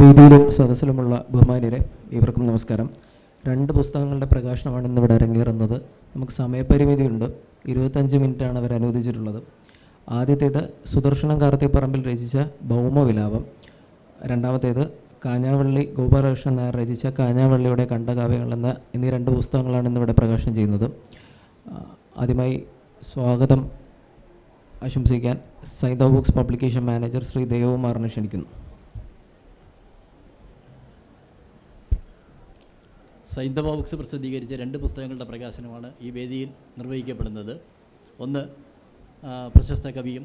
വേദിയിലും സദസ്സിലുമുള്ള ബഹുമാനിയരെ ഇവർക്കും നമസ്കാരം. രണ്ട് പുസ്തകങ്ങളുടെ പ്രകാശനമാണ് ഇന്നിവിടെ അരങ്ങേറുന്നത്. നമുക്ക് സമയപരിമിതിയുണ്ട്. ഇരുപത്തഞ്ച് മിനിറ്റാണ് അവർ അനുവദിച്ചിട്ടുള്ളത്. ആദ്യത്തേത് സുദർശനം കാർത്തിപ്പറമ്പിൽ രചിച്ച ഭൗമവിലാപം. രണ്ടാമത്തേത് കാഞ്ഞാവള്ളി ഗോപാലകൃഷ്ണൻ നായർ രചിച്ച കാഞ്ഞാവള്ളിയുടെ കണ്ടകാവ്യങ്ങൾ എന്ന എന്നീ രണ്ട് പുസ്തകങ്ങളാണ് ഇന്നിവിടെ പ്രകാശനം ചെയ്യുന്നത്. ആദ്യമായി സ്വാഗതം. ആശംസിക്കാൻ സൈത ബുക്സ് പബ്ലിക്കേഷൻ മാനേജർ ശ്രീ ദേവകുമാറിനെ ക്ഷണിക്കുന്നു. സൈന്ധവ ബുക്സ് പ്രസിദ്ധീകരിച്ച രണ്ട് പുസ്തകങ്ങളുടെ പ്രകാശനമാണ് ഈ വേദിയിൽ നിർവഹിക്കപ്പെടുന്നത്. ഒന്ന് പ്രശസ്ത കവിയും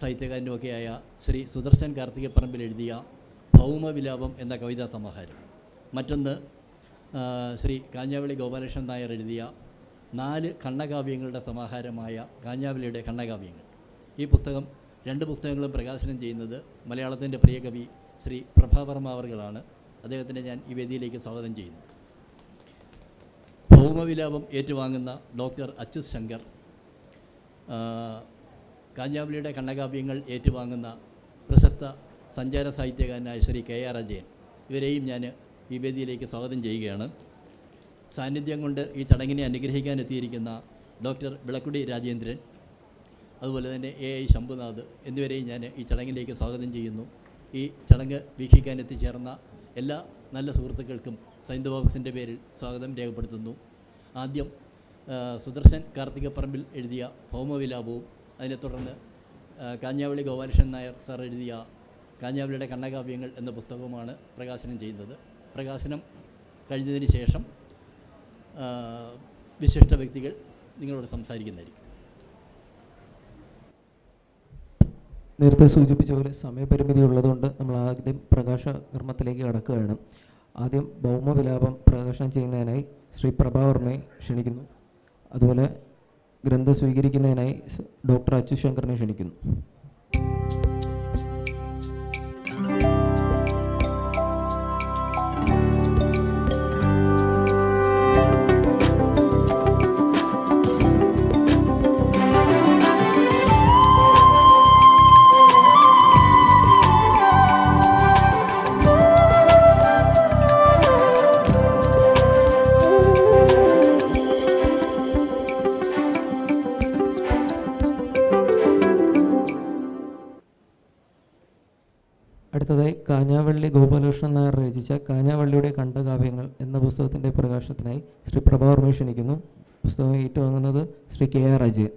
സാഹിത്യകാരനുമൊക്കെയായ ശ്രീ സുദർശൻ കാർത്തികപ്പറമ്പിൽ എഴുതിയ ഭൗമവിലാപം എന്ന കവിതാ സമാഹാരം. മറ്റൊന്ന് ശ്രീ കാഞ്ഞാവളി ഗോപാലകൃഷ്ണൻ നായർ എഴുതിയ നാല് കണ്ണകാവ്യങ്ങളുടെ സമാഹാരമായ കാഞ്ഞാവളിയുടെ കണ്ണകാവ്യങ്ങൾ. ഈ പുസ്തകം രണ്ട് പുസ്തകങ്ങളും പ്രകാശനം ചെയ്യുന്നത് മലയാളത്തിന്റെ പ്രിയകവി ശ്രീ പ്രഭാവർമ്മ അവർകളാണ്. അദ്ദേഹത്തിനെ ഞാൻ ഈ വേദിയിലേക്ക് സ്വാഗതം ചെയ്യുന്നു. ഭൗമവിലാപം ഏറ്റുവാങ്ങുന്ന ഡോക്ടർ അച്യുത് ശങ്കർ കാഞ്ഞാവലിയുടെ കണ്ണകാവ്യങ്ങൾ ഏറ്റുവാങ്ങുന്ന പ്രശസ്ത സഞ്ചാര സാഹിത്യകാരനായ ശ്രീ കെ ആർ അജയൻ ഇവരെയും ഞാൻ ഈ വേദിയിലേക്ക് സ്വാഗതം ചെയ്യുകയാണ്. സാന്നിധ്യം കൊണ്ട് ഈ ചടങ്ങിനെ അനുഗ്രഹിക്കാൻ എത്തിയിരിക്കുന്ന ഡോക്ടർ വിളക്കുടി രാജേന്ദ്രൻ അതുപോലെ തന്നെ എ ഐ ശംഭുനാഥ് എന്നിവരെയും ഞാൻ ഈ ചടങ്ങിലേക്ക് സ്വാഗതം ചെയ്യുന്നു. ഈ ചടങ്ങ് വീക്ഷിക്കാൻ എത്തിച്ചേർന്ന എല്ലാ നല്ല സുഹൃത്തുക്കൾക്കും സൈന്ത ബോക്സിന്റെ പേരിൽ സ്വാഗതം രേഖപ്പെടുത്തുന്നു. ആദ്യം സുദർശൻ കാർത്തികപ്പറമ്പിൽ എഴുതിയ ഭൗമവിലാപവും അതിനെ തുടർന്ന് കാഞ്ഞാവളി ഗോപാലകൃഷ്ണൻ നായർ സാർ എഴുതിയ കാഞ്ഞാവളിയുടെ കണ്ണകാവ്യങ്ങൾ എന്ന പുസ്തകവുമാണ് പ്രകാശനം ചെയ്യുന്നത്. പ്രകാശനം കഴിഞ്ഞതിന് ശേഷം വിശിഷ്ട വ്യക്തികൾ നിങ്ങളോട് സംസാരിക്കുന്നതായിരിക്കും. നേരത്തെ സൂചിപ്പിച്ച പോലെ സമയപരിമിതി ഉള്ളതുകൊണ്ട് നമ്മൾ ആദ്യം പ്രകാശ കർമ്മത്തിലേക്ക് കടക്കുകയാണ്. ആദ്യം ഭൗമവിലാപം പ്രകാശനം ചെയ്യുന്നതിനായി ശ്രീ പ്രഭാവർമ്മയെ ക്ഷണിക്കുന്നു. അതുപോലെ ഗ്രന്ഥം സ്വീകരിക്കുന്നതിനായി ഡോക്ടർ അച്യുശങ്കറിനെ ക്ഷണിക്കുന്നു. ഗോപാലകൃഷ്ണൻ നായർ രചിച്ച കാഞ്ഞാവള്ളിയുടെ കണ്ടകാവ്യങ്ങൾ എന്ന പുസ്തകത്തിന്റെ പ്രകാശനത്തിനായി ശ്രീ പ്രഭാവർ ക്ഷണിക്കുന്നു പുസ്തകം ഏറ്റുവാങ്ങുന്നത് ശ്രീ കെ ആർ അജയൻ.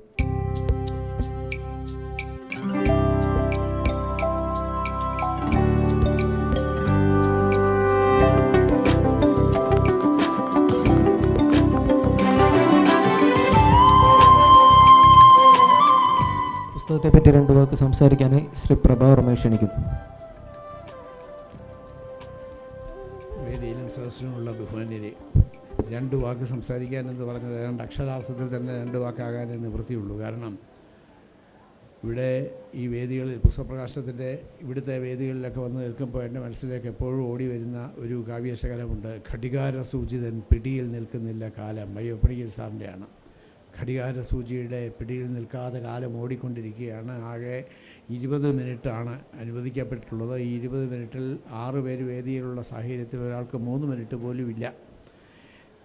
പുസ്തകത്തെപ്പറ്റി രണ്ട് വാക്ക് സംസാരിക്കാനായി ശ്രീ പ്രഭാവർമ്മയെ ക്ഷണിക്കുന്നു സദസ്സിലുമുള്ള ബഹുമാന്യരെ രണ്ട് വാക്ക് സംസാരിക്കാനെന്ന് പറഞ്ഞത് ഏതാണ്ട് അക്ഷരാർത്ഥത്തിൽ തന്നെ രണ്ട് വാക്കാകാനേ നിവൃത്തിയുള്ളൂ. കാരണം ഇവിടെ ഈ വേദികളിൽ പുസ്തകപ്രകാശത്തിന്റെ ഇവിടുത്തെ വേദികളിലൊക്കെ വന്ന് നിൽക്കുമ്പോൾ എന്റെ മനസ്സിലേക്ക് എപ്പോഴും ഓടി വരുന്ന ഒരു കാവ്യശകലമുണ്ട്. ഘടികാര സൂചിതൻ പിടിയിൽ നിൽക്കുന്നില്ല കാലം. അയ്യപ്പണിക്കൽ സാറിന്റെയാണ്. ഘടികാര സൂചിയുടെ പിടിയിൽ നിൽക്കാതെ കാലം ഓടിക്കൊണ്ടിരിക്കുകയാണ്. ആകെ ഇരുപത് മിനിറ്റാണ് അനുവദിക്കപ്പെട്ടിട്ടുള്ളത്. ഈ ഇരുപത് മിനിറ്റിൽ ആറ് പേര് വേദിയിലുള്ള സാഹചര്യത്തിൽ ഒരാൾക്ക് മൂന്ന് മിനിറ്റ് പോലുമില്ല.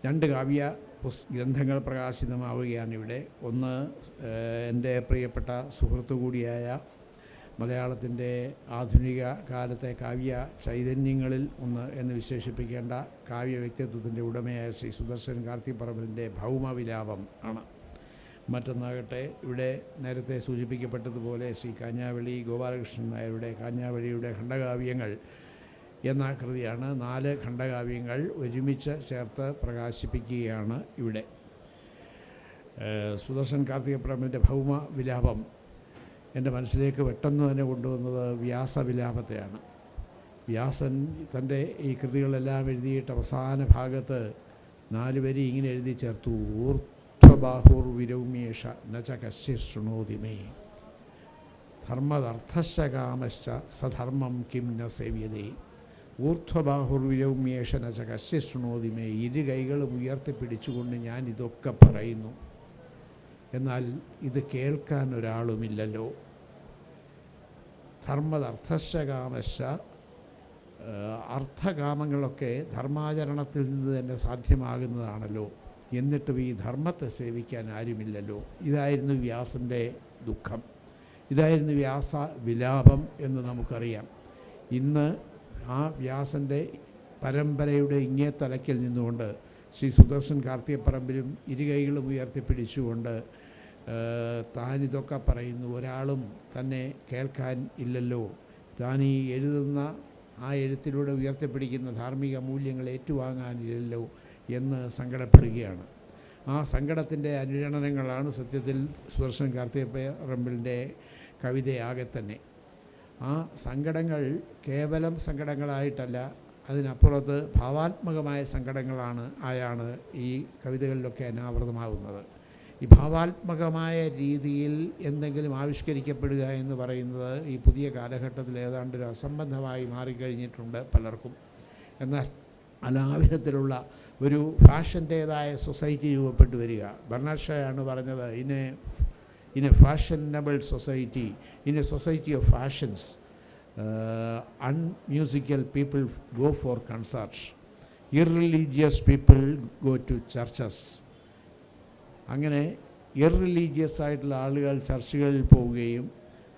രണ്ട് കാവ്യ പുസ് ഗ്രന്ഥങ്ങൾ പ്രകാശിതമാവുകയാണ് ഇവിടെ ഒന്ന് എന്റെ പ്രിയപ്പെട്ട സുഹൃത്തു കൂടിയായ മലയാളത്തിന്റെ ആധുനിക കാലത്തെ കാവ്യ ചൈതന്യങ്ങളിൽ ഒന്ന് എന്ന് വിശേഷിപ്പിക്കേണ്ട കാവ്യ വ്യക്തിത്വത്തിന്റെ ഉടമയായ ശ്രീ സുദർശൻ കാർത്തിപ്പറമ്പലിന്റെ ഭൗമവിലാപം ആണ്. മറ്റൊന്നാകട്ടെ ഇവിടെ നേരത്തെ സൂചിപ്പിക്കപ്പെട്ടതുപോലെ ശ്രീ കാഞ്ഞാവളി ഗോപാലകൃഷ്ണൻ നായരുടെ കാഞ്ഞാവളിയുടെ ഖണ്ഡകാവ്യങ്ങൾ എന്ന കൃതിയാണ്. നാല് ഖണ്ഡകാവ്യങ്ങൾ ഒരുമിച്ച് ചേർത്ത് പ്രകാശിപ്പിക്കുകയാണ് ഇവിടെ. സുദർശൻ കാർത്തികപ്രമന്റെ ഭൗമ വിലാപം എന്റെ മനസ്സിലേക്ക് പെട്ടെന്ന് തന്നെ കൊണ്ടുവന്നത് വ്യാസവിലാപത്തെയാണ്. വ്യാസൻ തന്റെ ഈ കൃതികളെല്ലാം എഴുതിയിട്ട് അവസാന ഭാഗത്ത് നാല് ഇങ്ങനെ എഴുതി ചേർത്തു. ഊർധ്വബാഹുർ വിരൗമ്യേഷ നച കശ്യ ശൃണോതിമേ ധർമ്മദർത്ഥശ്ച സധർമ്മം കിം ന സേവ്യതേ. ഊർധ്വബാഹുർവിരൗമ്യേഷ ച കശ്യ ശൃണോതിമേ ഇരു കൈകളും ഉയർത്തിപ്പിടിച്ചുകൊണ്ട് ഞാൻ ഇതൊക്കെ പറയുന്നു. എന്നാൽ ഇത് കേൾക്കാൻ ഒരാളുമില്ലല്ലോ. ധർമ്മദർത്ഥശ്ച അർത്ഥകാമങ്ങളൊക്കെ ധർമാചരണത്തിൽ നിന്ന് തന്നെ സാധ്യമാകുന്നതാണല്ലോ. എന്നിട്ടും ഈ ധർമ്മത്തെ സേവിക്കാൻ ആരുമില്ലല്ലോ. ഇതായിരുന്നു വ്യാസന്റെ ദുഃഖം. ഇതായിരുന്നു വ്യാസ വിലാപം എന്ന് നമുക്കറിയാം. ഇന്ന് ആ വ്യാസന്റെ പരമ്പരയുടെ ഇങ്ങേ തലയ്ക്കിൽ നിന്നുകൊണ്ട് ശ്രീ സുദർശൻ കാർത്തികപ്പറമ്പിലും ഇരുകൈകളും ഉയർത്തിപ്പിടിച്ചുകൊണ്ട് താനിതൊക്കെ പറയുന്നു. ഒരാളും തന്നെ കേൾക്കാൻ ഇല്ലല്ലോ. താൻ ഈ എഴുതുന്ന ആ എഴുത്തിലൂടെ ഉയർത്തിപ്പിടിക്കുന്ന ധാർമ്മിക മൂല്യങ്ങൾ ഏറ്റുവാങ്ങാനില്ലല്ലോ. എന്ന് സങ്കടപ്പെടുകയാണ്. ആ സങ്കടത്തിന്റെ അനുരണനങ്ങളാണ് സത്യത്തിൽ സുദർശൻ കാർത്തികപ്പറമ്പിലിന്റെ കവിതയാകെ തന്നെ. ആ സങ്കടങ്ങൾ കേവലം സങ്കടങ്ങളായിട്ടല്ല അതിനപ്പുറത്ത് ഭാവാത്മകമായ സങ്കടങ്ങളാണ് ആയാണ് ഈ കവിതകളിലൊക്കെ അനാവൃതമാകുന്നത് ഈ ഭാവാത്മകമായ രീതിയിൽ എന്തെങ്കിലും ആവിഷ്കരിക്കപ്പെടുക എന്ന് പറയുന്നത് ഈ പുതിയ കാലഘട്ടത്തിൽ ഏതാണ്ട് ഒരു അസംബന്ധമായി മാറിക്കഴിഞ്ഞിട്ടുണ്ട് പലർക്കും. എന്നാൽ അനാവിധത്തിലുള്ള ഒരു ഫാഷന്റേതായ സൊസൈറ്റി രൂപപ്പെട്ടു വരിക. ബർണാഡ് പറഞ്ഞത് ഇനെ ഇനെ fashionable society a society of fashions unmusical people go for concerts irreligious people go to churches. അങ്ങനെ ഇർറിലീജിയസ് ആയിട്ടുള്ള ആളുകൾ ചർച്ചുകളിൽ പോവുകയും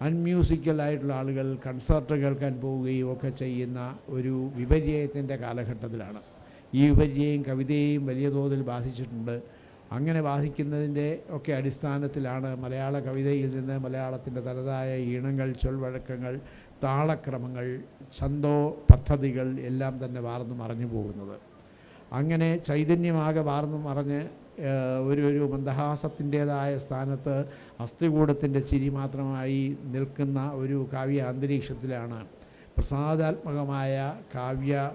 അൺമ്യൂസിക്കൽ ആയിട്ടുള്ള ആളുകൾ കൺസേർട്ട് കേൾക്കാൻ പോവുകയും ഒക്കെ ചെയ്യുന്ന ഒരു വിപര്യത്തിന്റെ കാലഘട്ടത്തിലാണ്. ഈ വിപര്യയും കവിതയെയും വലിയ തോതിൽ ബാധിച്ചിട്ടുണ്ട്. അങ്ങനെ ബാധിക്കുന്നതിന്റെ ഒക്കെ അടിസ്ഥാനത്തിലാണ് മലയാള കവിതയിൽ നിന്ന് മലയാളത്തിന്റെ തനതായ ഈണങ്ങൾ ചൊൽവഴക്കങ്ങൾ താളക്രമങ്ങൾ ഛന്തോ പദ്ധതികൾ എല്ലാം തന്നെ വാർന്നു മറഞ്ഞു പോകുന്നത്. അങ്ങനെ ചൈതന്യമാകെ വാർന്നു മറഞ്ഞ് ഒരു ഒരു മന്ദഹാസത്തിന്റേതായ സ്ഥാനത്ത് അസ്ഥികൂടത്തിന്റെ ചിരി മാത്രമായി നിൽക്കുന്ന ഒരു കാവ്യ അന്തരീക്ഷത്തിലാണ്. പ്രസാദാത്മകമായ കാവ്യ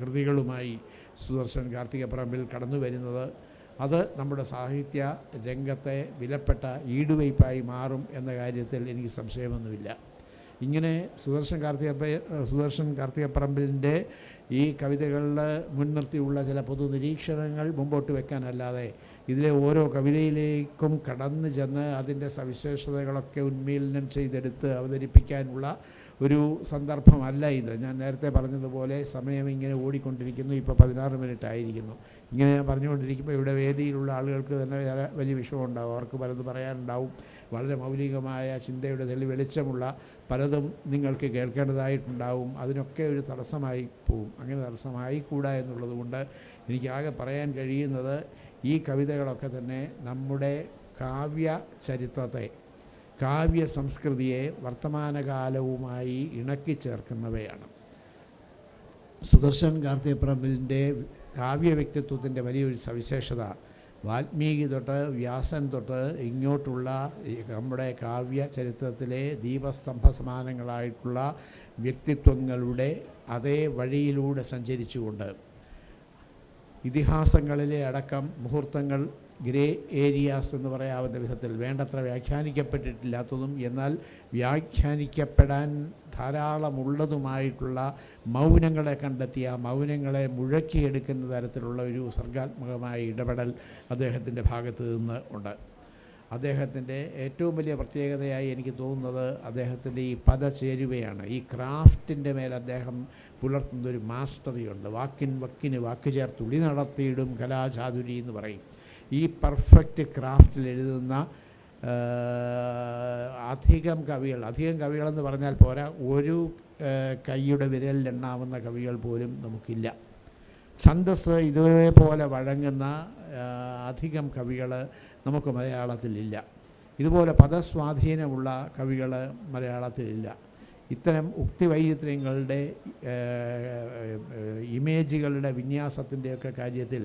കൃതികളുമായി സുദർശൻ കാർത്തികപ്പറമ്പിൽ കടന്നു വരുന്നത്. അത് നമ്മുടെ സാഹിത്യ രംഗത്തെ വിലപ്പെട്ട ഈടുവയ്പായി മാറും എന്ന കാര്യത്തിൽ എനിക്ക് സംശയമൊന്നുമില്ല. ഇങ്ങനെ സുദർശൻ കാർത്തിക സുദർശൻ കാർത്തികപ്പറമ്പിലിന്റെ ഈ കവിതകളിൽ മുൻനിർത്തിയുള്ള ചില പൊതു നിരീക്ഷണങ്ങൾ മുമ്പോട്ട് വെക്കാനല്ലാതെ ഇതിലെ ഓരോ കവിതയിലേക്കും കടന്നു ചെന്ന് അതിന്റെ സവിശേഷതകളൊക്കെ ഉന്മീലനം ചെയ്തെടുത്ത് അവതരിപ്പിക്കാനുള്ള ഒരു സന്ദർഭമല്ല ഇത്. ഞാൻ നേരത്തെ പറഞ്ഞതുപോലെ സമയം ഇങ്ങനെ ഓടിക്കൊണ്ടിരിക്കുന്നു. ഇപ്പോൾ പതിനാറ് മിനിറ്റ് ആയിരിക്കുന്നു ഇങ്ങനെ ഞാൻ പറഞ്ഞുകൊണ്ടിരിക്കുമ്പോൾ ഇവിടെ വേദിയിലുള്ള ആളുകൾക്ക് തന്നെ വലിയ വിഷമമുണ്ടാവും അവർക്ക് പലത് പറയാനുണ്ടാവും. വളരെ മൗലികമായ ചിന്തയുടെ തെളി വെളിച്ചമുള്ള പലതും നിങ്ങൾക്ക് കേൾക്കേണ്ടതായിട്ടുണ്ടാവും. അതിനൊക്കെ ഒരു തടസ്സമായി പോവും. അങ്ങനെ തടസ്സമായി കൂടാ എന്നുള്ളത് കൊണ്ട് എനിക്കാകെ പറയാൻ കഴിയുന്നത് ഈ കവിതകളൊക്കെ തന്നെ നമ്മുടെ കാവ്യ ചരിത്രത്തെ കാവ്യ സംസ്കൃതിയെ വർത്തമാനകാലവുമായി ഇണക്കി ചേർക്കുന്നവയാണ്. സുദർശൻ കാർത്തികപ്പറമ്പിലിന്റെ കാവ്യ വ്യക്തിത്വത്തിന്റെ വലിയൊരു സവിശേഷത വാൽമീകി തൊട്ട് വ്യാസൻ തൊട്ട് ഇങ്ങോട്ടുള്ള നമ്മുടെ കാവ്യ ചരിത്രത്തിലെ ദീപസ്തംഭ സമാനങ്ങളായിട്ടുള്ള വ്യക്തിത്വങ്ങളുടെ അതേ വഴിയിലൂടെ സഞ്ചരിച്ചുകൊണ്ട് ഇതിഹാസങ്ങളിലെ അടക്കം മുഹൂർത്തങ്ങൾ ഗ്രേ ഏരിയാസ് എന്ന് പറയാവുന്ന വിധത്തിൽ വേണ്ടത്ര വ്യാഖ്യാനിക്കപ്പെട്ടിട്ടില്ലാത്തതും എന്നാൽ വ്യാഖ്യാനിക്കപ്പെടാൻ ധാരാളമുള്ളതുമായിട്ടുള്ള മൗനങ്ങളെ കണ്ടെത്തിയ മൗനങ്ങളെ മുഴക്കിയെടുക്കുന്ന തരത്തിലുള്ള ഒരു സർഗാത്മകമായ ഇടപെടൽ അദ്ദേഹത്തിന്റെ ഭാഗത്ത് നിന്ന് ഉണ്ട്. അദ്ദേഹത്തിന്റെ ഏറ്റവും വലിയ പ്രത്യേകതയായി എനിക്ക് തോന്നുന്നത് അദ്ദേഹത്തിന്റെ ഈ പദചേരുവയാണ്. ഈ ക്രാഫ്റ്റിന്റെ മേൽ അദ്ദേഹം പുലർത്തുന്ന ഒരു മാസ്റ്ററി ഉണ്ട് വാക്കിൻ വക്കിന് വാക്ക് ചേർത്ത് ഉളി നടത്തിയിടും കലാചാതുരി എന്ന് പറയും. ഈ പെർഫെക്റ്റ് ക്രാഫ്റ്റിൽ എഴുതുന്ന അധികം കവികൾ അധികം കവികളെന്ന് പറഞ്ഞാൽ പോരാ ഒരു കൈയുടെ വിരലിലെണ്ണാവുന്ന കവികൾ പോലും നമുക്കില്ല. ഛന്തസ് ഇതേപോലെ വഴങ്ങുന്ന അധികം കവികൾ നമുക്ക് മലയാളത്തിലില്ല ഇതുപോലെ പദസ്വാധീനമുള്ള കവികൾ മലയാളത്തിലില്ല ഇത്തരം ഉക്തി വൈചിത്ര്യങ്ങളുടെ ഇമേജുകളുടെ വിന്യാസത്തിന്റെയൊക്കെ കാര്യത്തിൽ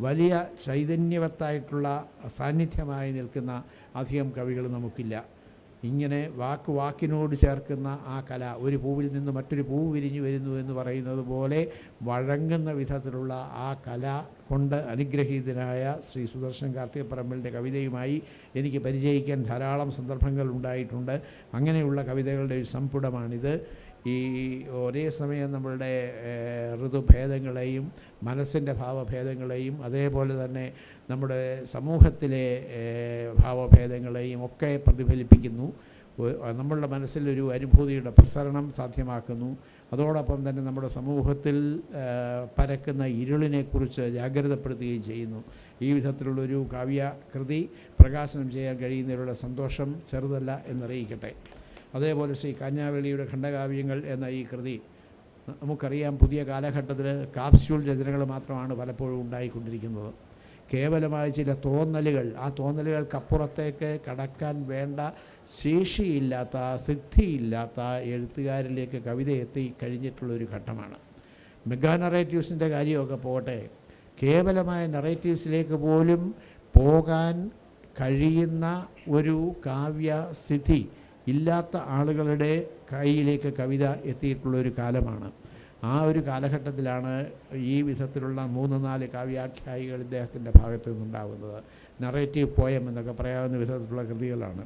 വലിയ ചൈതന്യവത്തായിട്ടുള്ള സാന്നിധ്യമായി നിൽക്കുന്ന അധികം കവികൾ നമുക്കില്ല. ഇങ്ങനെ വാക്ക് വാക്കിനോട് ചേർക്കുന്ന ആ കല ഒരു പൂവിൽ നിന്ന് മറ്റൊരു പൂവ് വിരിഞ്ഞു വരുന്നു എന്ന് പറയുന്നത് പോലെ വഴങ്ങുന്ന വിധത്തിലുള്ള ആ കല കൊണ്ട് അനുഗ്രഹീതനായ ശ്രീ സുദർശൻ കാർത്തികപ്പറമ്പലിന്റെ കവിതയുമായി എനിക്ക് പരിചയിക്കാൻ ധാരാളം സന്ദർഭങ്ങൾ ഉണ്ടായിട്ടുണ്ട്. അങ്ങനെയുള്ള കവിതകളുടെ ഒരു സംപുടമാണിത് ഈ ഒരേ സമയം നമ്മളുടെ ഋതുഭേദങ്ങളെയും മനസ്സിന്റെ ഭാവഭേദങ്ങളെയും അതേപോലെ തന്നെ നമ്മുടെ സമൂഹത്തിലെ ഭാവഭേദങ്ങളെയും ഒക്കെ പ്രതിഫലിപ്പിക്കുന്നു. നമ്മളുടെ മനസ്സിലൊരു അനുഭൂതിയുടെ പ്രസരണം സാധ്യമാക്കുന്നു. അതോടൊപ്പം തന്നെ നമ്മുടെ സമൂഹത്തിൽ പരക്കുന്ന ഇരുളിനെക്കുറിച്ച് ജാഗ്രതപ്പെടുത്തുകയും ചെയ്യുന്നു. ഈ വിധത്തിലുള്ളൊരു കാവ്യകൃതി പ്രകാശനം ചെയ്യാൻ കഴിയുന്നതിലുള്ള സന്തോഷം ചെറുതല്ല എന്നറിയിക്കട്ടെ. അതേപോലെ ശ്രീ കാഞ്ഞാവേളിയുടെ ഖണ്ഡകാവ്യങ്ങൾ എന്ന ഈ കൃതി നമുക്കറിയാം പുതിയ കാലഘട്ടത്തിൽ കാപ്സ്യൂൾ രചനകൾ മാത്രമാണ് പലപ്പോഴും ഉണ്ടായിക്കൊണ്ടിരിക്കുന്നത്. കേവലമായ ചില തോന്നലുകൾ ആ തോന്നലുകൾക്കപ്പുറത്തേക്ക് കടക്കാൻ വേണ്ട ശേഷിയില്ലാത്ത സിദ്ധിയില്ലാത്ത എഴുത്തുകാരിലേക്ക് കവിത എത്തി കഴിഞ്ഞിട്ടുള്ളൊരു ഘട്ടമാണ്. മെഗാ നറേറ്റീവ്സിന്റെ കാര്യമൊക്കെ പോകട്ടെ കേവലമായ നറേറ്റീവ്സിലേക്ക് പോലും പോകാൻ കഴിയുന്ന ഒരു കാവ്യസ്ഥിതി ഇല്ലാത്ത ആളുകളുടെ കയ്യിലേക്ക് കവിത എത്തിയിട്ടുള്ള ഒരു കാലമാണ്. ആ ഒരു കാലഘട്ടത്തിലാണ് ഈ വിധത്തിലുള്ള മൂന്ന് നാല് കാവ്യാഖ്യായികൾ ഇദ്ദേഹത്തിന്റെ ഭാഗത്തു നിന്നുണ്ടാകുന്നത്. നറേറ്റീവ് പോയം എന്നൊക്കെ പറയാവുന്ന വിധത്തിലുള്ള കൃതികളാണ്.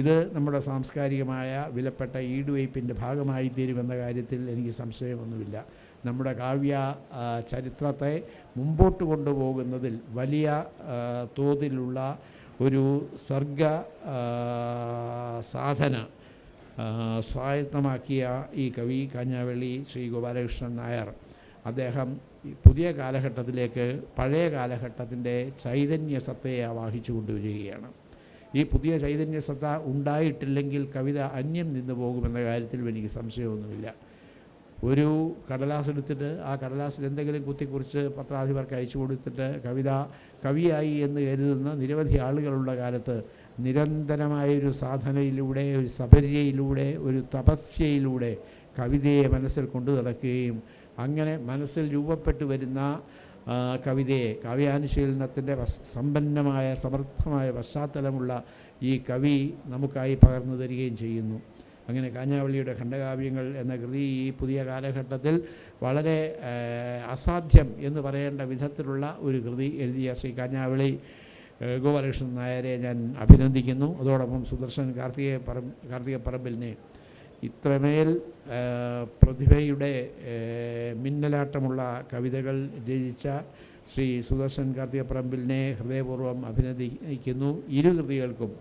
ഇത് നമ്മുടെ സാംസ്കാരികമായ വിലപ്പെട്ട ഈടുവയ്പ്പിന്റെ ഭാഗമായി തീരുമെന്ന കാര്യത്തിൽ എനിക്ക് സംശയമൊന്നുമില്ല. നമ്മുടെ കാവ്യ ചരിത്രത്തെ മുമ്പോട്ട് കൊണ്ടുപോകുന്നതിൽ വലിയ തോതിലുള്ള ഒരു സർഗ സാധന സ്വായത്തമാക്കിയ ഈ കവി കാഞ്ഞാവള്ളി ശ്രീ ഗോപാലകൃഷ്ണൻ നായർ. അദ്ദേഹം പുതിയ കാലഘട്ടത്തിലേക്ക് പഴയ കാലഘട്ടത്തിന്റെ ചൈതന്യസത്തയെ ആവാഹിച്ചു കൊണ്ടുവരികയാണ്. ഈ പുതിയ ചൈതന്യസത്ത ഉണ്ടായിട്ടില്ലെങ്കിൽ കവിത അന്യം നിന്ന് പോകുമെന്ന കാര്യത്തിലും എനിക്ക് സംശയമൊന്നുമില്ല. ഒരു കടലാസ് എടുത്തിട്ട് ആ കടലാസിൽ എന്തെങ്കിലും കുത്തിക്കുറിച്ച് പത്രാധിപർക്ക് അയച്ചു കൊടുത്തിട്ട് കവിത കവിയായി എന്ന് കരുതുന്ന നിരവധി ആളുകളുള്ള കാലത്ത് നിരന്തരമായൊരു സാധനയിലൂടെ ഒരു സപര്യയിലൂടെ ഒരു തപസ്യയിലൂടെ കവിതയെ മനസ്സിൽ കൊണ്ടു നടക്കുകയും അങ്ങനെ മനസ്സിൽ രൂപപ്പെട്ടു വരുന്ന കവിതയെ കാവ്യാനുശീലനത്തിന്റെ സമ്പന്നമായ സമർത്ഥമായ പശ്ചാത്തലമുള്ള ഈ കവി നമുക്കായി പകർന്നു തരികയും ചെയ്യുന്നു. അങ്ങനെ കാഞ്ഞാവള്ളിയുടെ ഖണ്ഡകാവ്യങ്ങൾ എന്ന കൃതി ഈ പുതിയ കാലഘട്ടത്തിൽ വളരെ അസാധ്യം എന്ന് പറയേണ്ട വിധത്തിലുള്ള ഒരു കൃതി എഴുതിയ ശ്രീ കാഞ്ഞാവളി ഗോപാലകൃഷ്ണൻ നായരെ ഞാൻ അഭിനന്ദിക്കുന്നു. അതോടൊപ്പം സുദർശൻ കാർത്തികേ പറം കാർത്തിക പറമ്പിലിനെ ഇത്രമേൽ പ്രതിഭയുടെ മിന്നലാട്ടമുള്ള കവിതകൾ രചിച്ച ശ്രീ സുദർശൻ കാർത്തിക പറമ്പിലിനെ ഹൃദയപൂർവം അഭിനന്ദിക്കുന്നു. ഇരു കൃതികൾക്കും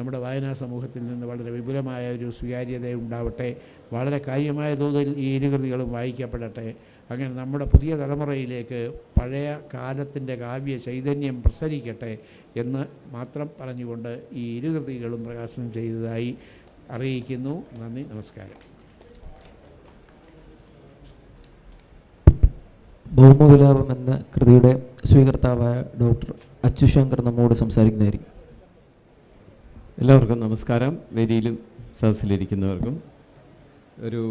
നമ്മുടെ വായനാ സമൂഹത്തിൽ നിന്ന് വളരെ വിപുലമായ ഒരു സ്വീകാര്യത ഉണ്ടാവട്ടെ. വളരെ കാര്യമായ തോതിൽ ഈ ഇരു കൃതികളും വായിക്കപ്പെടട്ടെ. അങ്ങനെ നമ്മുടെ പുതിയ തലമുറയിലേക്ക് പഴയ കാലത്തിന്റെ കാവ്യ ചൈതന്യം പ്രസരിക്കട്ടെ എന്ന് മാത്രം പറഞ്ഞുകൊണ്ട് ഈ ഇരുകൃതികളും പ്രകാശനം ചെയ്തതായി അറിയിക്കുന്നു. നന്ദി നമസ്കാരം. ഭൗമവിലാപം എന്ന കൃതിയുടെ സ്വീകർത്താവായ ഡോക്ടർ അച്യുശങ്കർ നമ്മോട് സംസാരിക്കുന്നതായിരിക്കും. എല്ലാവർക്കും നമസ്കാരം. വേദിയിലും സദസ്സിലിരിക്കുന്നവർക്കും ഒരു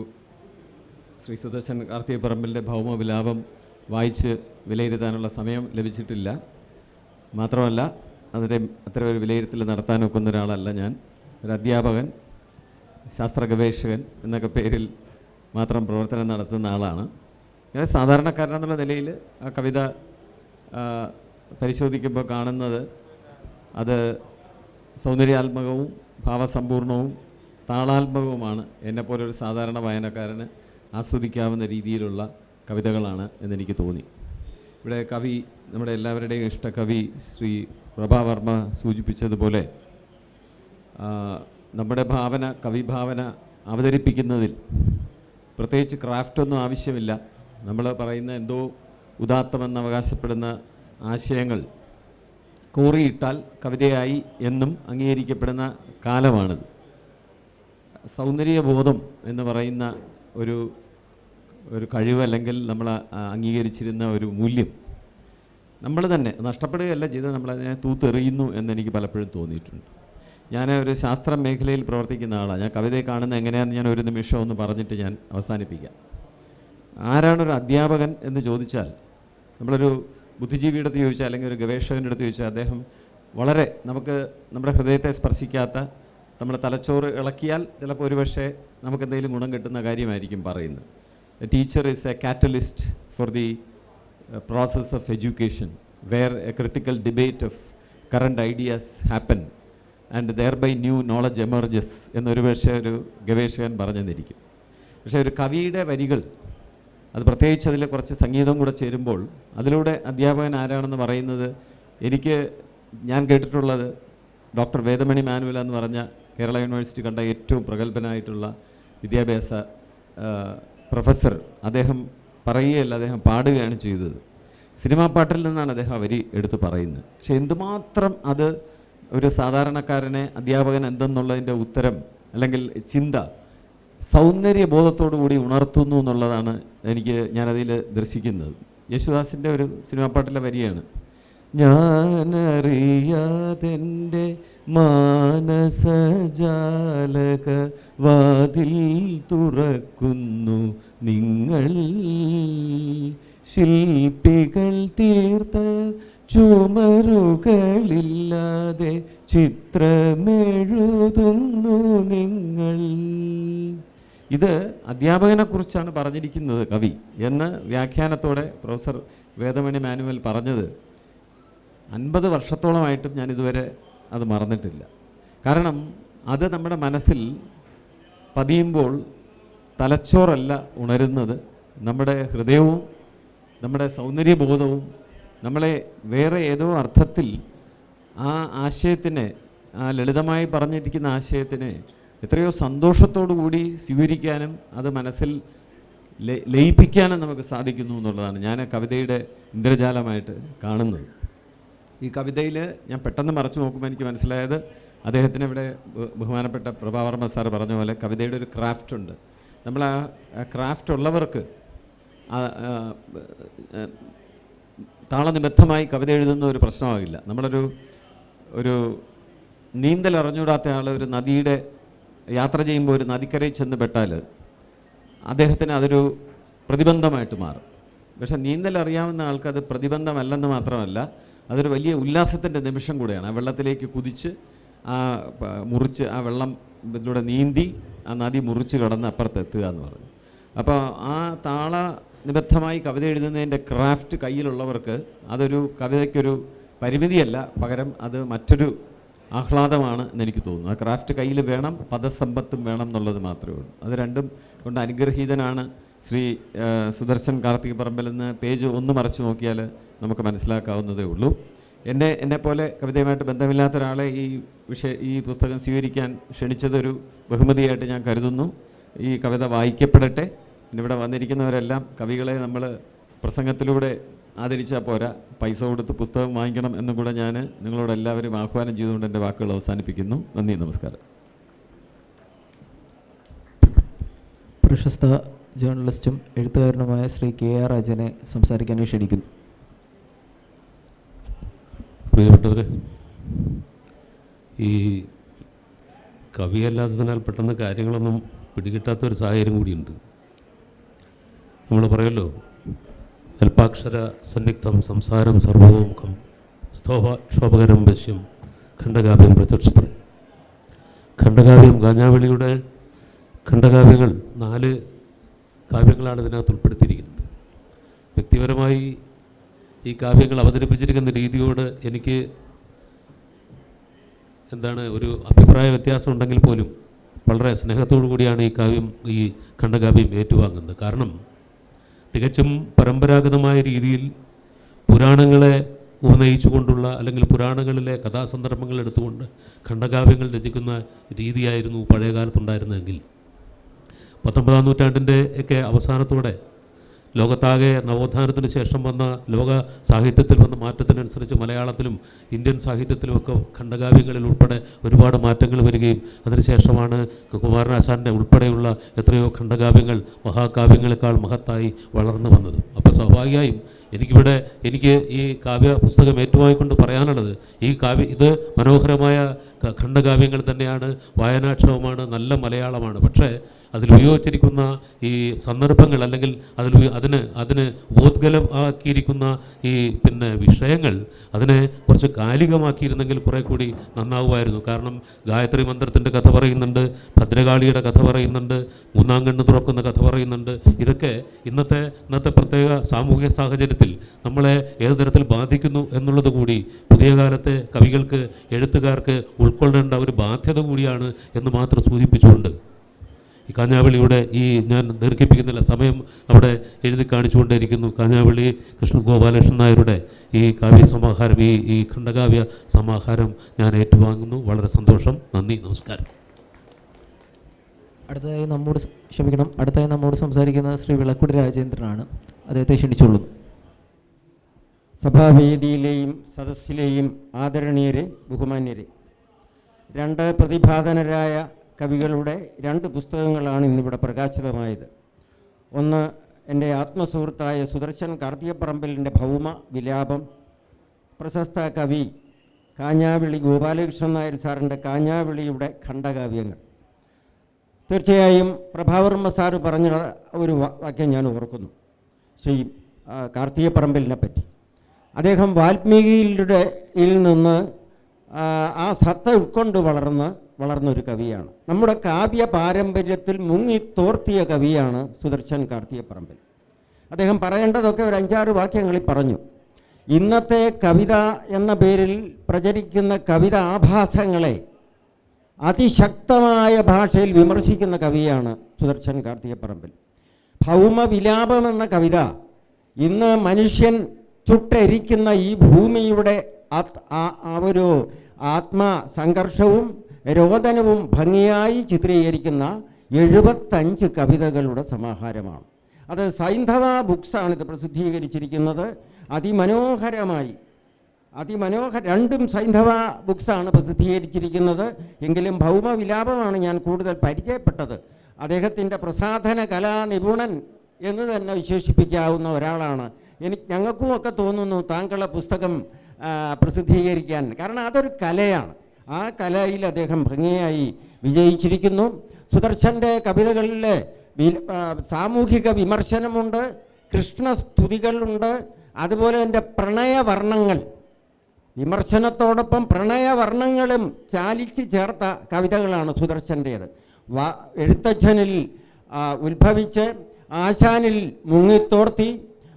ശ്രീ സുദർശൻ കാർത്തിക പറമ്പലിന്റെ ഭൗമവിലാപം വായിച്ച് വിലയിരുത്താനുള്ള സമയം ലഭിച്ചിട്ടില്ല. മാത്രമല്ല അതിന്റെ അത്ര ഒരു വിലയിരുത്തൽ നടത്താൻ ഒക്കുന്ന ഒരാളല്ല ഞാൻ. ഒരു അധ്യാപകൻ ശാസ്ത്ര ഗവേഷകൻ എന്നൊക്കെ പേരിൽ മാത്രം പ്രവർത്തനം നടത്തുന്ന ആളാണ്. ഞാൻ സാധാരണക്കാരനെന്നുള്ള നിലയിൽ ആ കവിത പരിശോധിക്കുമ്പോൾ കാണുന്നത് അത് സൗന്ദര്യാത്മകവും ഭാവസമ്പൂർണവും താളാത്മകവുമാണ് എന്നെപ്പോലൊരു സാധാരണ വായനക്കാരന് ആസ്വദിക്കാവുന്ന രീതിയിലുള്ള കവിതകളാണ് എന്നെനിക്ക് തോന്നി. ഇവിടെ കവി നമ്മുടെ എല്ലാവരുടെയും ഇഷ്ടകവി ശ്രീ പ്രഭാവർമ്മ സൂചിപ്പിച്ചതുപോലെ നമ്മുടെ ഭാവന കവിഭാവന അവതരിപ്പിക്കുന്നതിൽ പ്രത്യേകിച്ച് ക്രാഫ്റ്റൊന്നും ആവശ്യമില്ല. നമ്മൾ പറയുന്ന എന്തോ ഉദാത്തമെന്ന് അവകാശപ്പെടുന്ന ആശയങ്ങൾ കോറിയിട്ടാൽ കവിതയായി എന്നും അംഗീകരിക്കപ്പെടുന്ന കാലമാണിത്. സൗന്ദര്യബോധം എന്ന് പറയുന്ന ഒരു ഒരു കഴിവ് അല്ലെങ്കിൽ നമ്മൾ അംഗീകരിച്ചിരുന്ന ഒരു മൂല്യം നമ്മൾ തന്നെ നഷ്ടപ്പെടുകയല്ല ചെയ്ത് നമ്മളതിനെ തൂത്തെറിയുന്നു എന്നെനിക്ക് പലപ്പോഴും തോന്നിയിട്ടുണ്ട്. ഞാൻ ഒരു ശാസ്ത്ര മേഖലയിൽ പ്രവർത്തിക്കുന്ന ആളാണ്. ഞാൻ കവിതയെ കാണുന്നത് എങ്ങനെയാണെന്ന് ഞാൻ ഒരു നിമിഷം ഒന്ന് പറഞ്ഞിട്ട് ഞാൻ അവസാനിപ്പിക്കാം. ആരാണൊരു അധ്യാപകൻ എന്ന് ചോദിച്ചാൽ നമ്മളൊരു ബുദ്ധിജീവിയുടെ അടുത്ത് ചോദിച്ചാൽ അല്ലെങ്കിൽ ഒരു ഗവേഷകന്റെ അടുത്ത് ചോദിച്ചാൽ അദ്ദേഹം വളരെ നമുക്ക് നമ്മുടെ ഹൃദയത്തെ സ്പർശിക്കാത്ത നമ്മുടെ തലച്ചോറ് ഇളക്കിയാൽ ചിലപ്പോൾ ഒരുപക്ഷെ നമുക്ക് എന്തെങ്കിലും ഗുണം കിട്ടുന്ന കാര്യമായിരിക്കും പറയുന്നത്. Teacher is a catalyst for the process of education where a critical debate of current ideas happen and thereby new knowledge emerges എന്നൊരു പക്ഷേ ഒരു ഗവേഷകൻ പറഞ്ഞെന്നിരിക്കും. പക്ഷേ ഒരു കവിയുടെ വരികൾ അത് പ്രത്യേകിച്ച് അതിൽ കുറച്ച് സംഗീതം കൂടെ ചേരുമ്പോൾ അതിലൂടെ അധ്യാപകൻ ആരാണെന്ന് പറയുന്നത് എനിക്ക് ഞാൻ കേട്ടിട്ടുള്ളത് ഡോക്ടർ വേദമണി മാനുവൽ എന്ന് പറഞ്ഞ കേരള യൂണിവേഴ്സിറ്റി കണ്ട ഏറ്റവും പ്രഗത്ഭനായിട്ടുള്ള വിദ്യാഭ്യാസ പ്രൊഫസർ. അദ്ദേഹം പറയുകയല്ല അദ്ദേഹം പാടുകയാണ് ചെയ്തത്. സിനിമാ പാട്ടിൽ നിന്നാണ് അദ്ദേഹം വരി എടുത്ത് പറയുന്നത്. പക്ഷെ എന്തുമാത്രം അത് ഒരു സാധാരണക്കാരനെ അധ്യാപകൻ എന്തെന്നുള്ളതിന്റെ ഉത്തരം അല്ലെങ്കിൽ ചിന്ത സൗന്ദര്യബോധത്തോടു കൂടി ഉണർത്തുന്നു എന്നുള്ളതാണ് എനിക്ക് ഞാനതിൽ ദർശിക്കുന്നത്. യേശുദാസിന്റെ ഒരു സിനിമാ പാട്ടിലെ വരിയാണ്. ഞാനറിയാതെന്റെ മാനസജാലക വാതിൽ തുറക്കുന്നു നിങ്ങൾ. ശില്പികൾ തീർത്ത ചുമരുകളില്ലാതെ ചിത്രമെഴുതുന്നു നിങ്ങൾ. ഇത് അധ്യാപകനെക്കുറിച്ചാണ് പറഞ്ഞിരിക്കുന്നത് കവി എന്ന് വ്യാഖ്യാനത്തോടെ പ്രൊഫസർ വേദമണി മാനുവൽ പറഞ്ഞത്. അൻപത് വർഷത്തോളമായിട്ടും ഞാൻ ഇതുവരെ അത് മറന്നിട്ടില്ല. കാരണം അത് നമ്മുടെ മനസ്സിൽ പതിയുമ്പോൾ തലച്ചോറല്ല ഉണരുന്നത്. നമ്മുടെ ഹൃദയവും നമ്മുടെ സൗന്ദര്യബോധവും നമ്മളെ വേറെ ഏതോ അർത്ഥത്തിൽ ആ ആശയത്തിനെ ആ ലളിതമായി പറഞ്ഞിരിക്കുന്ന ആശയത്തിനെ എത്രയോ സന്തോഷത്തോടു കൂടി സ്വീകരിക്കാനും അത് മനസ്സിൽ ലയി- ലയിപ്പിക്കാനും നമുക്ക് സാധിക്കുന്നു എന്നുള്ളതാണ് ഞാൻ കവിതയുടെ ഇന്ദ്രജാലമായിട്ട് കാണുന്നത്. ഈ കവിതയിൽ ഞാൻ പെട്ടെന്ന് മറച്ചു നോക്കുമ്പോൾ എനിക്ക് മനസ്സിലായത് അദ്ദേഹത്തിന് ഇവിടെ ബഹുമാനപ്പെട്ട പ്രഭാവർമ്മ സാർ പറഞ്ഞ പോലെ കവിതയുടെ ഒരു ക്രാഫ്റ്റ് ഉണ്ട്. നമ്മൾ ആ ക്രാഫ്റ്റ് ഉള്ളവർക്ക് താളനിബദ്ധമായി കവിത എഴുതുന്ന ഒരു പ്രശ്നമാകില്ല. നമ്മളൊരു ഒരു നീന്തൽ അറിഞ്ഞൂടാത്ത ആൾ ഒരു നദിയുടെ യാത്ര ചെയ്യുമ്പോൾ ഒരു നദിക്കരയിൽ ചെന്ന് പെട്ടാൽ അദ്ദേഹത്തിന് അതൊരു പ്രതിബന്ധമായിട്ട് മാറും. പക്ഷെ നീന്തൽ അറിയാവുന്ന ആൾക്ക് അത് പ്രതിബന്ധമല്ലെന്ന് മാത്രമല്ല അതൊരു വലിയ ഉല്ലാസത്തിന്റെ നിമിഷം കൂടെയാണ്. ആ വെള്ളത്തിലേക്ക് കുതിച്ച് ആ മുറിച്ച് ആ വെള്ളം ഇതിലൂടെ നീന്തി ആ നദി മുറിച്ച് കടന്ന് അപ്പുറത്ത് എത്തുക എന്ന് പറഞ്ഞു. അപ്പോൾ ആ താള നിബദ്ധമായി കവിത എഴുതുന്നതിന്റെ ക്രാഫ്റ്റ് കയ്യിലുള്ളവർക്ക് അതൊരു കവിതയ്ക്കൊരു പരിമിതിയല്ല. പകരം അത് മറ്റൊരു ആഹ്ലാദമാണ് എന്നെനിക്ക് തോന്നുന്നു ആ ക്രാഫ്റ്റ് കയ്യിൽ വേണം പദസമ്പത്തും വേണം എന്നുള്ളത് മാത്രമേ ഉള്ളൂ. അത് രണ്ടും കൊണ്ട് അനുഗ്രഹീതനാണ് ശ്രീ സുദർശൻ കാർത്തിക പറമ്പലെന്ന് പേജ് ഒന്ന് മറച്ചു നോക്കിയാൽ നമുക്ക് മനസ്സിലാക്കാവുന്നതേ ഉള്ളൂ. എന്നെ എന്നെപ്പോലെ കവിതയുമായിട്ട് ബന്ധമില്ലാത്ത ഒരാളെ ഈ വിഷയ ഈ പുസ്തകം സ്വീകരിക്കാൻ ക്ഷണിച്ചതൊരു ബഹുമതിയായിട്ട് ഞാൻ കരുതുന്നു. ഈ കവിത വായിക്കപ്പെടട്ടെ. ഇവിടെ വന്നിരിക്കുന്നവരെല്ലാം കവികളെ നമ്മൾ പ്രസംഗത്തിലൂടെ ആദരിച്ചാൽ പോരാ. പൈസ കൊടുത്ത് പുസ്തകം വാങ്ങിക്കണം എന്നും കൂടെ ഞാൻ നിങ്ങളോട് എല്ലാവരും ആഹ്വാനം ചെയ്തുകൊണ്ട് എന്റെ വാക്കുകൾ അവസാനിപ്പിക്കുന്നു. നന്ദി നമസ്കാരം. പ്രശസ്ത ജേർണലിസ്റ്റും എഴുത്തുകാരനുമായ ശ്രീ കെ ആർ രാജനെ സംസാരിക്കാനായി ക്ഷണിക്കുന്നു. പ്രിയപ്പെട്ടവരെ ഈ കവിയല്ലാത്തതിനാൽ പെട്ടെന്ന് കാര്യങ്ങളൊന്നും പിടികിട്ടാത്ത ഒരു സാഹചര്യം കൂടിയുണ്ട്. നമ്മൾ പറയല്ലോ അല്പാക്ഷര സന്നിഗ്ധം സംസാരം സർവോമുഖം സ്തോഭ ക്ഷോഭകരം വശ്യം ഖണ്ഡകാവ്യം പ്രത്യക്ഷത ഖണ്ഡകാവ്യം ഗാഞ്ഞാവിളിയുടെ ഖണ്ഡകാവ്യങ്ങൾ നാല് കാവ്യങ്ങളാണ് ഇതിനകത്ത് ഉൾപ്പെടുത്തിയിരിക്കുന്നത്. വ്യക്തിപരമായി ഈ കാവ്യങ്ങൾ അവതരിപ്പിച്ചിരിക്കുന്ന രീതിയോട് എനിക്ക് എന്താണ് ഒരു അഭിപ്രായ വ്യത്യാസം ഉണ്ടെങ്കിൽ പോലും വളരെ സ്നേഹത്തോടു കൂടിയാണ് ഈ കാവ്യം ഈ ഖണ്ഡകാവ്യം ഏറ്റുവാങ്ങുന്നത്. കാരണം തികച്ചും പരമ്പരാഗതമായ രീതിയിൽ പുരാണങ്ങളെ ഉന്നയിച്ചുകൊണ്ടുള്ള അല്ലെങ്കിൽ പുരാണങ്ങളിലെ കഥാസന്ദർഭങ്ങൾ എടുത്തുകൊണ്ട് ഖണ്ഡകാവ്യങ്ങൾ രചിക്കുന്ന രീതിയായിരുന്നു പഴയകാലത്തുണ്ടായിരുന്നതെങ്കിൽ പത്തൊമ്പതാം നൂറ്റാണ്ടിന്റെ ഒക്കെ അവസാനത്തോടെ ലോകത്താകെ നവോത്ഥാനത്തിന് ശേഷം വന്ന ലോക സാഹിത്യത്തിൽ വന്ന മാറ്റത്തിനനുസരിച്ച് മലയാളത്തിലും ഇന്ത്യൻ സാഹിത്യത്തിലുമൊക്കെ ഖണ്ഡകാവ്യങ്ങളിൽ ഉൾപ്പെടെ ഒരുപാട് മാറ്റങ്ങൾ വരികയും അതിനുശേഷമാണ് കുമാരനാശാന്റെ ഉൾപ്പെടെയുള്ള എത്രയോ ഖണ്ഡകാവ്യങ്ങൾ മഹാകാവ്യങ്ങളെക്കാൾ മഹത്തായി വളർന്നു വന്നത്. അപ്പോൾ സ്വാഭാവികമായും എനിക്കിവിടെ എനിക്ക് ഈ കാവ്യ പുസ്തകം ഏറ്റുവായിക്കൊണ്ട് പറയാനുള്ളത് ഈ കാവ്യ ഇത് മനോഹരമായ ഖണ്ഡകാവ്യങ്ങൾ തന്നെയാണ് വായനാക്ഷമമാണ് നല്ല മലയാളമാണ്. പക്ഷേ അതിൽ ഉപയോഗിച്ചിരിക്കുന്ന ഈ സന്ദർഭങ്ങൾ അല്ലെങ്കിൽ അതിൽ അതിന് അതിന് ബോധ്ഗലമാക്കിയിരിക്കുന്ന ഈ പിന്നെ വിഷയങ്ങൾ അതിനെ കുറച്ച് കാലികമാക്കിയിരുന്നെങ്കിൽ കുറെ കൂടി നന്നാവുമായിരുന്നു. കാരണം ഗായത്രി മന്ത്രത്തിന്റെ കഥ പറയുന്നുണ്ട് ഭദ്രകാളിയുടെ കഥ പറയുന്നുണ്ട് മൂന്നാം കണ്ണ് തുറക്കുന്ന കഥ പറയുന്നുണ്ട്. ഇതൊക്കെ ഇന്നത്തെ ഇന്നത്തെ പ്രത്യേക സാമൂഹിക സാഹചര്യത്തിൽ നമ്മളെ ഏത് തരത്തിൽ ബാധിക്കുന്നു എന്നുള്ളത് കൂടി പുതിയ കാലത്തെ കവികൾക്ക് എഴുത്തുകാർക്ക് ഉൾക്കൊള്ളേണ്ട ഒരു ബാധ്യത കൂടിയാണ് എന്ന് മാത്രം സൂചിപ്പിച്ചുകൊണ്ട് ഈ കാഞ്ഞാവളിയുടെ ഈ ഞാൻ ദീർഘിപ്പിക്കുന്നില്ല സമയം അവിടെ എഴുതി കാണിച്ചുകൊണ്ടേയിരിക്കുന്നു. കാഞ്ഞാവളി കൃഷ്ണ ഗോപാലകൃഷ്ണൻ നായരുടെ ഈ കാവ്യ സമാഹാരം ഈ ഈ ഖണ്ഡകാവ്യ സമാഹാരം ഞാൻ ഏറ്റുവാങ്ങുന്നു. വളരെ സന്തോഷം. നന്ദി. നമസ്കാരം. അടുത്തതായി നമ്മോട് ക്ഷമിക്കണം. അടുത്തതായി നമ്മോട് സംസാരിക്കുന്ന ശ്രീ വിളക്കുടി രാജേന്ദ്രനാണ്. അദ്ദേഹത്തെ ക്ഷണിച്ചുകൊള്ളുന്നു സഭാവേദിയിലെയും സദസ്സിലെയും ആദരണീയരെ ബഹുമാന്യരെ രണ്ട് പ്രതിഭാധനരായ കവികളുടെ രണ്ട് പുസ്തകങ്ങളാണ് ഇന്നിവിടെ പ്രകാശിതമായത്. ഒന്ന് എന്റെ ആത്മസുഹൃത്തായ സുദർശൻ കാർത്തികപ്പറമ്പലിന്റെ ഭൗമ വിലാപം. പ്രശസ്ത കവി കാഞ്ഞാവിളി ഗോപാലകൃഷ്ണൻ നായർ സാറിന്റെ കാഞ്ഞാവിളിയുടെ ഖണ്ഡകാവ്യങ്ങൾ. തീർച്ചയായും പ്രഭാവർമ്മ സാറ് പറഞ്ഞ ഒരു വാക്യം ഞാൻ ഓർക്കുന്നു. ശ്രീ കാർത്തികപ്പറമ്പലിനെ പറ്റി. അദ്ദേഹം വാൽമീകിയുടെ നിന്ന് ആ സത്ത ഉൾക്കൊണ്ട് വളർന്ന് വളർന്നൊരു കവിയാണ്. നമ്മുടെ കാവ്യ പാരമ്പര്യത്തിൽ മുങ്ങി തോർത്തിയ കവിയാണ് സുദർശൻ കാർത്തിയപ്പറമ്പിൽ അദ്ദേഹം പറയേണ്ടതൊക്കെ ഒരു അഞ്ചാറ് വാക്യങ്ങളിൽ പറഞ്ഞു. ഇന്നത്തെ കവിത എന്ന പേരിൽ പ്രചരിക്കുന്ന കവിത ആഭാസങ്ങളെ അതിശക്തമായ ഭാഷയിൽ വിമർശിക്കുന്ന കവിയാണ് സുദർശൻ കാർത്തികപ്പറമ്പിൽ. ഭൗമവിലാപം എന്ന കവിത ഇന്ന് മനുഷ്യൻ ചുട്ടരിക്കുന്ന ഈ ഭൂമിയുടെ ഒരു ആത്മസംഘർഷവും രോദനവും ഭംഗിയായി ചിത്രീകരിക്കുന്ന എഴുപത്തഞ്ച് കവിതകളുടെ സമാഹാരമാണ്. അത് സൈന്ധവ ബുക്സാണ് ഇത് പ്രസിദ്ധീകരിച്ചിരിക്കുന്നത്. അതിമനോഹരമായി അതിമനോഹര രണ്ടും സൈന്ധവ ബുക്സാണ് പ്രസിദ്ധീകരിച്ചിരിക്കുന്നത്. എങ്കിലും ഭൗമവിലാപമാണ് ഞാൻ കൂടുതൽ പരിചയപ്പെട്ടത്. അദ്ദേഹത്തിന്റെ പ്രസാധന കലാ നിപുണൻ എന്ന് തന്നെ വിശേഷിപ്പിക്കാവുന്ന ഒരാളാണ്. എനിക്ക് ഞങ്ങൾക്കും ഒക്കെ തോന്നുന്നു താങ്കളുടെ പുസ്തകം പ്രസിദ്ധീകരിക്കാൻ. കാരണം അതൊരു കലയാണ്. ആ കലയിൽ അദ്ദേഹം ഭംഗിയായി വിജയിച്ചിരിക്കുന്നു. സുദർശന്റെ കവിതകളിൽ സാമൂഹിക വിമർശനമുണ്ട് കൃഷ്ണസ്തുതികളുണ്ട് അതുപോലെ എന്റെ പ്രണയവർണങ്ങൾ. വിമർശനത്തോടൊപ്പം പ്രണയവർണങ്ങളും ചാലിച്ച് ചേർത്ത കവിതകളാണ് സുദർശന്റേത് വ എഴുത്തച്ഛനിൽ ഉത്ഭവിച്ച് ആശാനിൽ മുങ്ങിത്തോർത്തി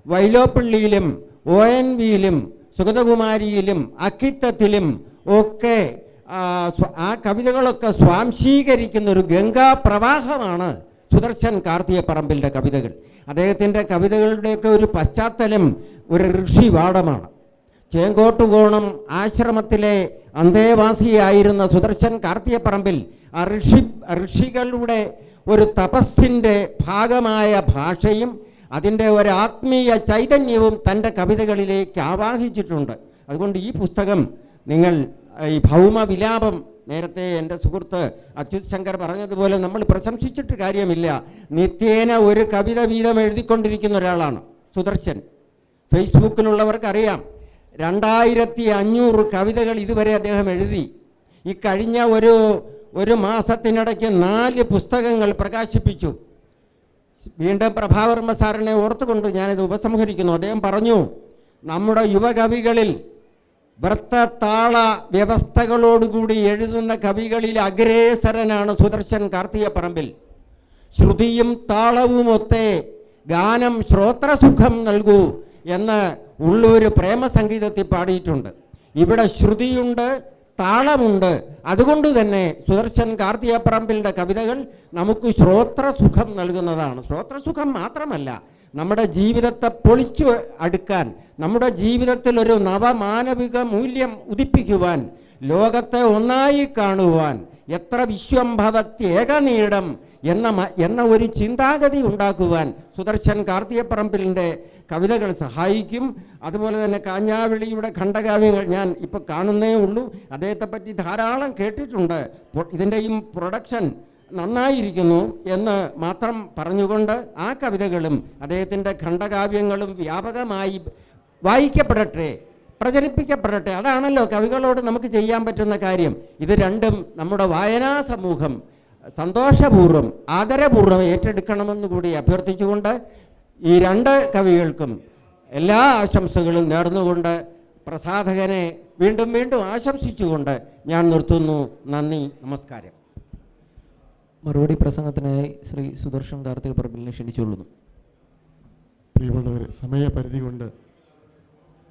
വൈലോപ്പള്ളിയിലും ഒ എൻ വിയിലും സുഗതകുമാരിയിലും അക്കിത്തത്തിലും ഒക്കെ ആ, കവിതകളൊക്കെ സ്വാംശീകരിക്കുന്ന ഒരു ഗംഗാ പ്രവാഹമാണ് സുദർശൻ കാർത്തികപ്പറമ്പിന്റെ കവിതകൾ. അദ്ദേഹത്തിന്റെ കവിതകളുടെയൊക്കെ ഒരു പശ്ചാത്തലം ഒരു ഋഷിവാടമാണ് ചേങ്കോട്ടുകോണം ആശ്രമത്തിലെ അന്തേവാസിയായിരുന്ന സുദർശൻ കാർത്തികപ്പറമ്പിൽ ആ ഋഷി ഋഷികളുടെ ഒരു തപസ്സിന്റെ ഭാഗമായ ഭാഷയും അതിന്റെ ഒരു ആത്മീയ ചൈതന്യവും തന്റെ കവിതകളിലേക്ക് ആവാഹിച്ചിട്ടുണ്ട്. അതുകൊണ്ട് ഈ പുസ്തകം നിങ്ങൾ ഏഹ്, ഭൗമ വിലാപം നേരത്തെ എന്റെ സുഹൃത്ത് അച്യുത് ശങ്കർ പറഞ്ഞതുപോലെ നമ്മൾ പ്രശംസിച്ചിട്ട് കാര്യമില്ല. നിത്യേന ഒരു കവിത വീതം എഴുതിക്കൊണ്ടിരിക്കുന്ന ഒരാളാണ് സുദർശൻ. ഫേസ്ബുക്കിലുള്ളവർക്കറിയാം രണ്ടായിരത്തി അഞ്ഞൂറ് കവിതകൾ ഇതുവരെ അദ്ദേഹം എഴുതി. ഈ കഴിഞ്ഞ ഒരു ഒരു മാസത്തിനിടയ്ക്ക് നാല് പുസ്തകങ്ങൾ പ്രകാശിപ്പിച്ചു. വീണ്ടും പ്രഭാവർമ്മ സാറിനെ ഓർത്തുകൊണ്ട് ഞാനിത് ഉപസംഹരിക്കുന്നു. അദ്ദേഹം പറഞ്ഞു നമ്മുടെ യുവകവികളിൽ വൃത്തത്താള വ്യവസ്ഥകളോടുകൂടി എഴുതുന്ന കവികളിൽ അഗ്രേസരനാണ് സുദർശൻ കാർത്തികപ്പറമ്പിൽ. ശ്രുതിയും താളവും ഒത്തെ ഗാനം ശ്രോത്രസുഖം നൽകൂ എന്ന് ഉള്ളൊരു പ്രേമസംഗീതത്തിൽ പാടിയിട്ടുണ്ട്. ഇവിടെ ശ്രുതിയുണ്ട് താളമുണ്ട്. അതുകൊണ്ട് തന്നെ സുദർശൻ കാർത്തികപ്പറമ്പിലിന്റെ കവിതകൾ നമുക്ക് ശ്രോത്രസുഖം നൽകുന്നതാണ്. ശ്രോത്രസുഖം മാത്രമല്ല നമ്മുടെ ജീവിതത്തെ പൊളിച്ചു അടുക്കാൻ നമ്മുടെ ജീവിതത്തിൽ ഒരു നവമാനവിക മൂല്യം ഉദിപ്പിക്കുവാൻ ലോകത്തെ ഒന്നായി കാണുവാൻ എത്ര വിശ്വംഭവത്യേകനീടം എന്ന ഏകനീടം എന്ന ഒരു ചിന്താഗതി ഉണ്ടാക്കുവാൻ സുദർശൻ കാർത്തികപ്പറമ്പിലിന്റെ കവിതകൾ സഹായിക്കും. അതുപോലെ തന്നെ കാഞ്ഞാവിളിയുടെ ഖണ്ഡകാവ്യങ്ങൾ ഞാൻ ഇപ്പോൾ കാണുന്നേ ഉള്ളൂ. അദ്ദേഹത്തെ പറ്റി ധാരാളം കേട്ടിട്ടുണ്ട്. ഇതിന്റെയും പ്രൊഡക്ഷൻ നന്നായിരിക്കുന്നു എന്ന് മാത്രം പറഞ്ഞുകൊണ്ട് ആ കവിതകളും അദ്ദേഹത്തിന്റെ ഖണ്ഡകാവ്യങ്ങളും വ്യാപകമായി വായിക്കപ്പെടട്ടെ പ്രചരിപ്പിക്കപ്പെടട്ടെ. അതാണല്ലോ കവികളോട് നമുക്ക് ചെയ്യാൻ പറ്റുന്ന കാര്യം. ഇത് രണ്ടും നമ്മുടെ വായനാ സമൂഹം സന്തോഷപൂർവം ആദരപൂർവം ഏറ്റെടുക്കണമെന്ന് കൂടി അഭ്യർത്ഥിച്ചുകൊണ്ട് ഈ രണ്ട് കവികൾക്കും എല്ലാ ആശംസകളും നേർന്നുകൊണ്ട് പ്രസാധകനെ വീണ്ടും വീണ്ടും ആശംസിച്ചുകൊണ്ട് ഞാൻ നിർത്തുന്നു. നന്ദി നമസ്കാരം. മറുപടി പ്രസംഗത്തിനായി ശ്രീ സുദർശൻ കാർത്തിക പറമ്പിലിനെ ക്ഷണിച്ചുകൊള്ളുന്നു. പ്രിയമുള്ളവരെ സമയപരിധി കൊണ്ട്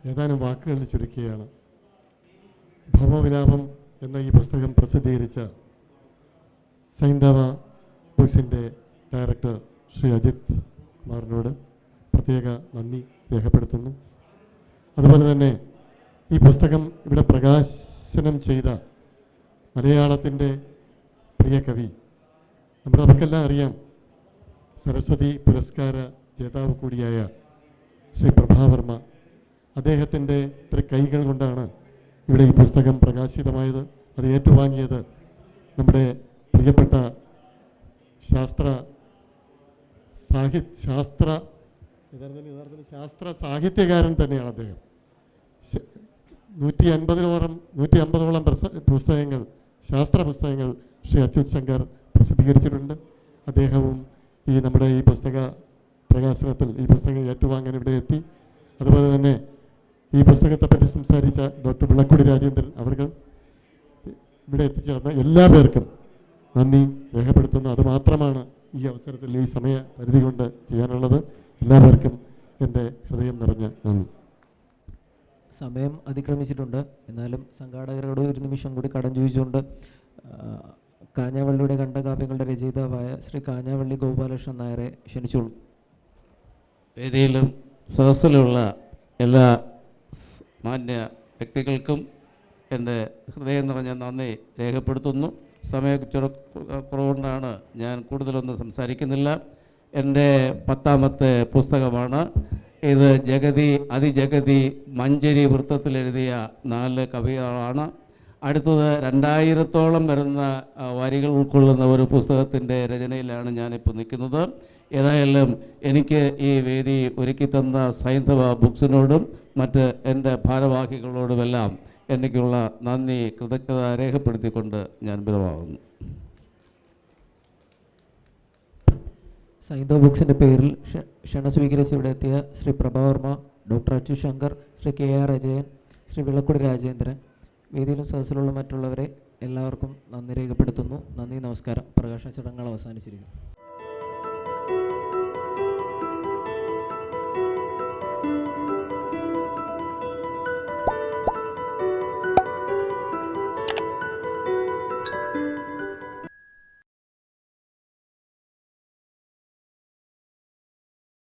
ഏതാനും വാക്കുകൾ ചുരുക്കുകയാണ്. ഭൗമവിലാപം എന്ന ഈ പുസ്തകം പ്രസിദ്ധീകരിച്ച സൈന്ധവ ബുക്സിന്റെ ഡയറക്ടർ ശ്രീ അജിത് കുമാറിനോട് പ്രത്യേക നന്ദി രേഖപ്പെടുത്തുന്നു. അതുപോലെ തന്നെ ഈ പുസ്തകം ഇവിടെ പ്രകാശനം ചെയ്ത മലയാളത്തിന്റെ പ്രിയ കവി നമ്മുടെ നമുക്കെല്ലാം അറിയാം സരസ്വതി പുരസ്കാര ജേതാവ് കൂടിയായ ശ്രീ പ്രഭാവർമ്മ അദ്ദേഹത്തിന്റെ ഇത്ര കൈകൾ കൊണ്ടാണ് ഇവിടെ ഈ പുസ്തകം പ്രകാശിതമായത് അത് ഏറ്റുവാങ്ങിയത് നമ്മുടെ പ്രിയപ്പെട്ട ശാസ്ത്ര സാഹി ശാസ്ത്ര ശാസ്ത്ര സാഹിത്യകാരൻ തന്നെയാണ് അദ്ദേഹം. നൂറ്റി അൻപതിനോളം നൂറ്റി അമ്പതോളം പുസ്തകങ്ങൾ ശാസ്ത്ര പുസ്തകങ്ങൾ ശ്രീ അച്യുത് ശങ്കർ പ്രസിദ്ധീകരിച്ചിട്ടുണ്ട്. അദ്ദേഹവും ഈ നമ്മുടെ ഈ പുസ്തക പ്രകാശനത്തിൽ ഈ പുസ്തകം ഏറ്റുവാങ്ങാൻ ഇവിടെ എത്തി. അതുപോലെ തന്നെ ഈ പുസ്തകത്തെപ്പറ്റി സംസാരിച്ച ഡോക്ടർ വിളക്കുടി രാജേന്ദ്രൻ അവർ ഇവിടെ എത്തിച്ചേർന്ന എല്ലാ പേർക്കും നന്ദി രേഖപ്പെടുത്തുന്നു. അതുമാത്രമാണ് ഈ അവസരത്തിൽ ഈ സമയ പരിധി കൊണ്ട് ചെയ്യാനുള്ളത്. എല്ലാവർക്കും എന്റെ ഹൃദയം നിറഞ്ഞ നന്ദി. സമയം അതിക്രമിച്ചിട്ടുണ്ട്. എന്നാലും സംഘാടകരോട് ഒരു നിമിഷം കൂടി കടം ചോദിച്ചുകൊണ്ട് കാഞ്ഞാവള്ളിയുടെ ഖണ്ഡകാവ്യങ്ങളുടെ രചയിതാവായ ശ്രീ കാഞ്ഞാവള്ളി ഗോപാലകൃഷ്ണൻ നായരെ ക്ഷണിച്ചോളൂ വേദിയിലും സദസ്സിലുള്ള എല്ലാ മാന്യ വ്യക്തികൾക്കും എന്റെ ഹൃദയം നിറഞ്ഞ നന്ദി രേഖപ്പെടുത്തുന്നു. സമയക്കുറ കുറവുകൊണ്ടാണ് ഞാൻ കൂടുതലൊന്നും സംസാരിക്കുന്നില്ല. എന്റെ പത്താമത്തെ പുസ്തകമാണ്. ഇത് ജഗതി അതിജഗതി മഞ്ചരി വൃത്തത്തിൽ എഴുതിയ നാല് കവികളാണ്. അടുത്തത് രണ്ടായിരത്തോളം വരുന്ന വരികൾ ഉൾക്കൊള്ളുന്ന ഒരു പുസ്തകത്തിന്റെ രചനയിലാണ് ഞാനിപ്പോൾ നിൽക്കുന്നത്. ഏതായാലും എനിക്ക് ഈ വേദി ഒരുക്കി തന്ന സൈന്ധവ ബുക്സിനോടും മറ്റ് എന്റെ ഭാരവാഹികളോടുമെല്ലാം എനിക്കുള്ള നന്ദി കൃതജ്ഞത രേഖപ്പെടുത്തിക്കൊണ്ട് ഞാൻ ബലമാകുന്നു സൈന്ധവ ബുക്സിന്റെ പേരിൽ ക്ഷണം സ്വീകരിച്ച് ഇവിടെ എത്തിയ Shri Prabhavarma doctor Achu Shankar Shri K R Ajayan Shri Vilakkudi Rajendran വേദിയിലും സദസ്സിലുള്ള മറ്റുള്ളവരെ എല്ലാവർക്കും നന്ദി രേഖപ്പെടുത്തുന്നു. നന്ദി നമസ്കാരം. പ്രകാശന ചടങ്ങുകൾ അവസാനിച്ചിരിക്കുന്നു.